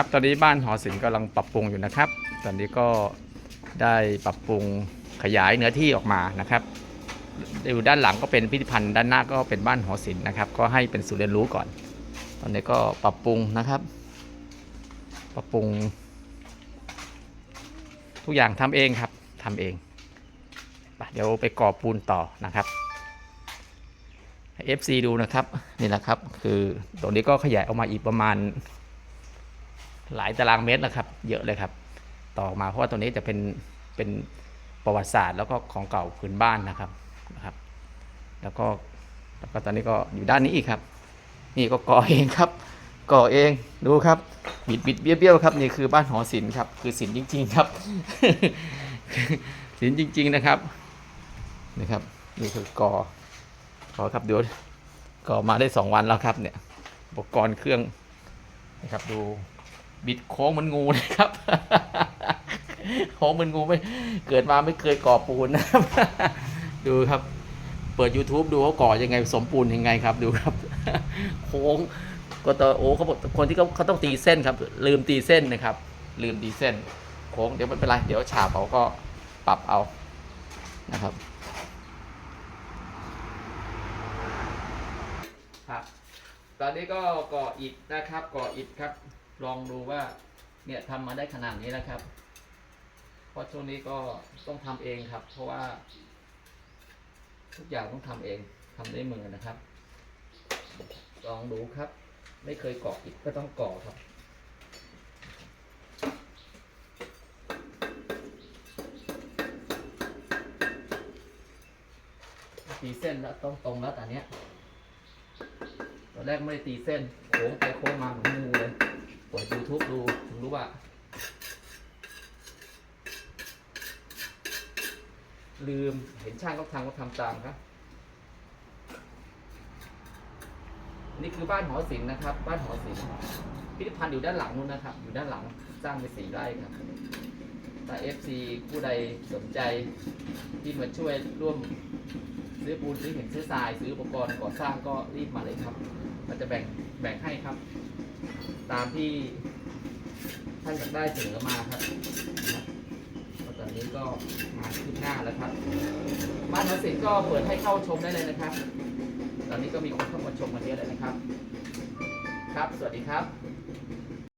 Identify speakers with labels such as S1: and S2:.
S1: ครับตอนนี้บ้านหอศิลป์กำลังปรับปรุงอยู่นะครับ ตอนนี้ก็ได้ปรับปรุงขยายเนื้อที่ออกมานะครับอยู่ด้านหลังก็เป็นพิพิธภัณฑ์ด้านหน้าก็เป็นบ้านหอศิลป์นะครับ ก็ให้เป็นศูนย์เรียนรู้ก่อน ตอนนี้ก็ปรับปรุงนะครับ ปรับปรุง ทุกอย่างทำเองครับทำเองไปเดี๋ยวไปก่อปูนต่อนะครับให้ FC ดูนะครับนี่นะครับ คือตรงนี้ก็ขยายออกมาอีกประมาณ หลายตารางเมตรนะครับ เยอะเลยครับ ต่อมาเพราะว่าตัวนี้จะเป็นเป็นประวัติศาสตร์แล้วก็ของเก่าพื้นบ้านนะครับนะครับ แล้วก็แล้วก็ตอนนี้ก็อยู่ด้านนี้อีกครับ นี่ก็ก่อเองครับก่อเองดูครับบิดบิดเบี้ยวเบี้ยวครับนี่คือบ้านหอศิลป์ครับ คือศิลป์จริง ๆครับศิลป์จริง ๆนะครับนี่ครับ นี่คือก่อก่อครับเดี๋ยวก่อมาได้สองวันแล้วครับเนี่ยอุปกรณ์เครื่องนะครับดู บิดโค้งเหมันงูนะครับโค้งเหมันงูไม่เกิดมาไม่เคยก่อปูนนะครับ ดูครับ เปิด YouTube ดูเขาก่อยังไงสมปูนยังไงครับ ดูครับ โค้งก็ต่อโอ้เขาบอกคนที่เขาเขาต้องตีเส้นครับ ลืมตีเส้นนะครับ ลืมตีเส้น โค้งเดี๋ยวไม่เป็นไรเดี๋ยวฉาบเขาก็ปรับเอานะครับครับ ตอนนี้ก็ก่ออิฐนะครับก่ออิฐครับ ลองดูว่าเนี่ยทำมาได้ขนาดนี้แล้วครับเพราะช่วงนี้ก็ต้องทำเองครับ เพราะว่า ทุกอย่างต้องทำเองทำด้วยมือนะครับ ลองดูครับ ไม่เคยก่ออิฐก็ต้องก่อครับตีเส้นแล้วต้องตรงแล้วตอนเนี้ยตอนแรกไม่ได้ตีเส้นโค้งไปโค้งมาเหมือนงูเลยเปิด YouTube ดูถึงรู้ว่า ลืมเห็นช่างเขาทำก็ทำตามครับ นี่คือบ้านหอศิลป์นะครับ บ้านหอศิลป์พิพิธภัณฑ์อยู่ด้านหลังนู้นนะครับ อยู่ด้านหลังสร้างไปสี่ไร่ครับถ้า FC ผู้ใดสนใจที่มาช่วยร่วมซื้อปูนซื้อหินซื้อทราย ซื้ออุปกรณ์ก่อสร้างก็รีบมาเลยครับ มันจะแบ่งแบ่งให้ครับ ตามที่ท่านอยากได้เสนอมาครับตอนนี้ก็มาขึ้นหน้าแล้วครับ บ้านนสินก็เปิดให้เข้าชมได้เลยนะครับ ตอนนี้ก็มีคนเข้ามาชมกันเยอะเลยนะครับ ครับ สวัสดีครับ